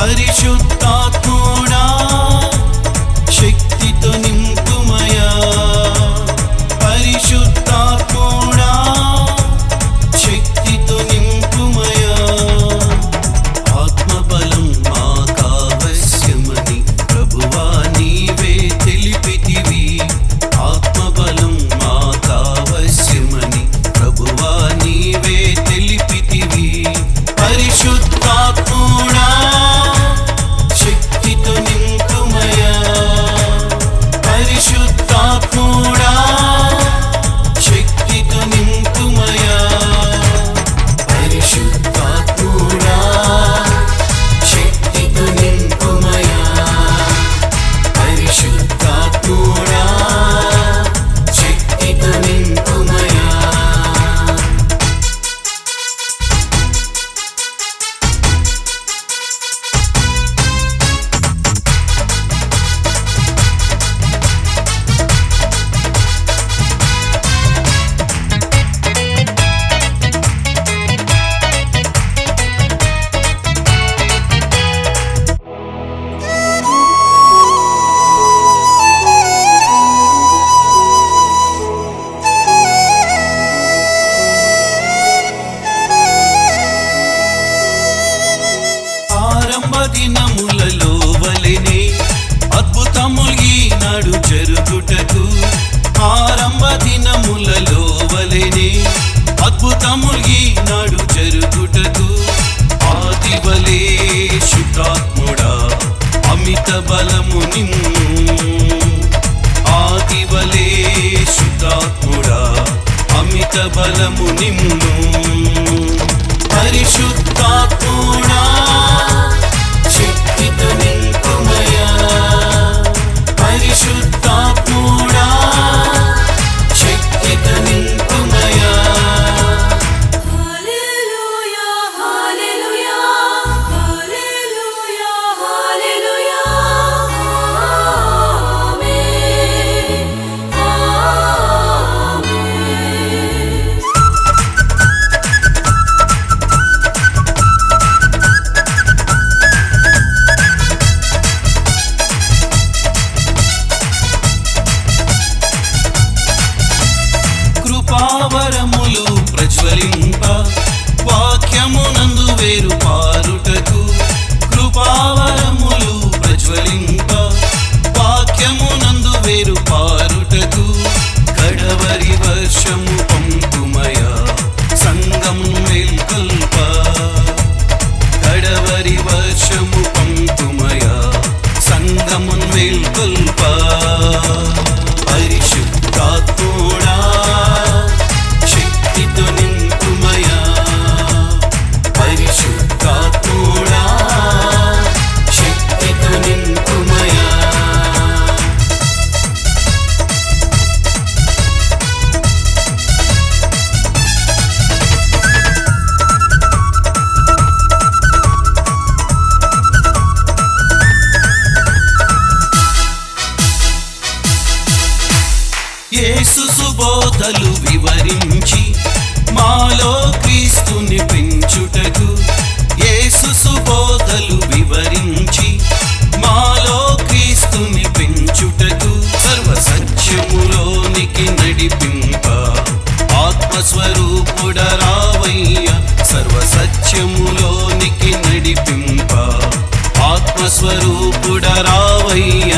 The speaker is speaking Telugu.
పరిశుద్ధాత్ముడా దినములలో వలెనే అద్భుతములు ఈనాడు జరుగుటకు ఆరంభ దినములలో వలెనే అద్భుతములు ఈనాడు జరుగుటకు ఆదివలే శుద్ధాత్ముడా అమిత బలము నిమ్ము ఆదివలే శుద్ధాత్ముడా అమిత బలము నిమ్ము పరిశుద్ధాత్ముడా. కృపావరములు ప్రజ్వలింప. బోధలు వివరించి మాలో క్రీస్తుని పెంచుటకు యేసు సుబోధలు వివరించి మాలో క్రీస్తుని పెంచుటకు సర్వ సత్యములోనికి నడిపింప. ఆత్మస్వరూపుడరావయ్య సర్వ సత్యములోనికి నడిపింప. ఆత్మస్వరూపుడరావయ్య